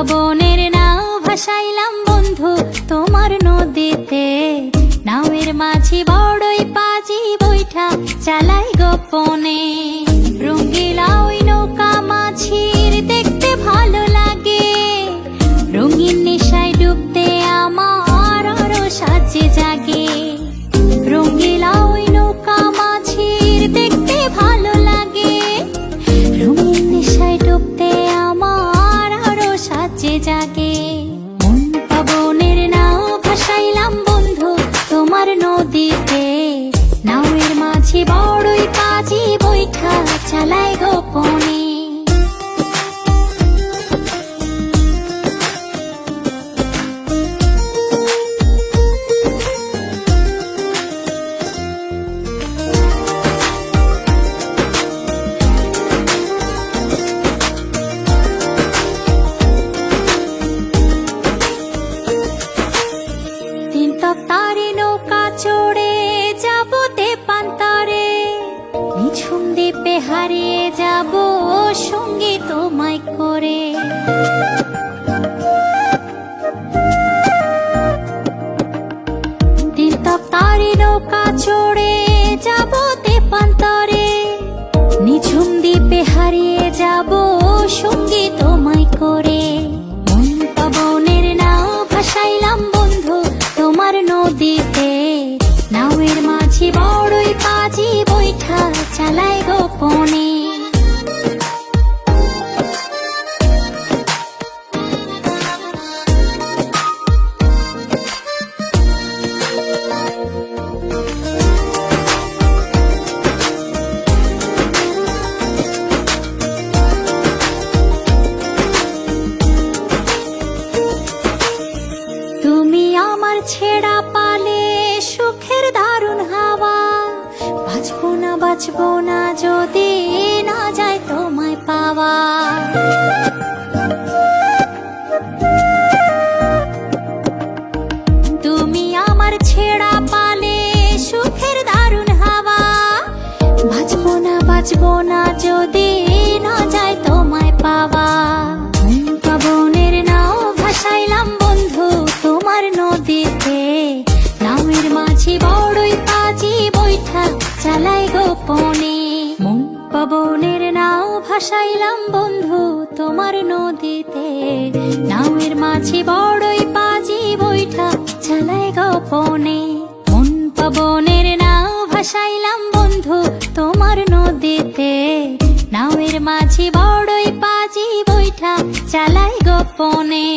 পবনের নাও ভাসাইলাম বন্ধু তোমার নদীতে। নাওয়ের মাঝি বড়ই পাজি বৈঠা চালাই গোপনে। বৈঠা চালায় গোপনে 조리 ছেঁড়া পালে সুখের দারুণ হাওয়া। বাঁচবো না বাঁচবো না যদি না যায় তোমায় পাওয়া। তুমি আমার ছেঁড়া পালে সুখের দারুণ হাওয়া। বাঁচবো না বাঁচবো না যদি ভাসাইলাম বন্ধু তোমার নদীতে। নামের মাঝি বড়ই পাজি বৈঠা চালাই গোপনে। মন পাবনের নাও ভাসাইলাম বন্ধু তোমার নদীতে। নামের মাঝি বড়ই পাজি বৈঠা চালাই গোপনে।